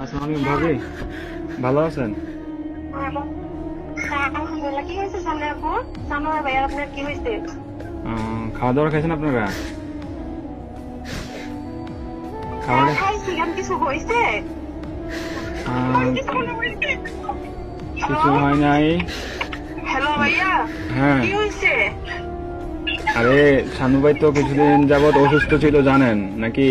আসসালামু ভাবি। ভালো আছেন? হ্যাঁ, খাওয়া দাওয়া খাইছেন আপনারা? হ্যাঁ, কিছু হয় নাই। হ্যাঁ। আরে সানু ভাই তো কিছুদিন যাবত অসুস্থ ছিল জানেন নাকি?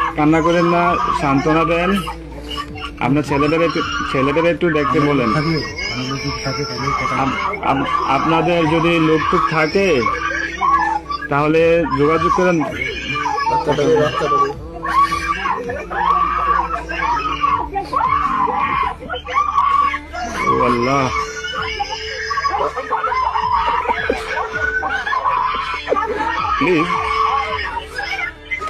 কান্না করেন না সান্ত্বনা দেন। আপনার ছেলেদের একটু ছেলেদের একটু দেখতে বলেন। আপ- আপ- আপনাদের যদি লোক টুক থাকে তাহলে যোগাযোগ করেন। আল্লাহ। প্লিজ।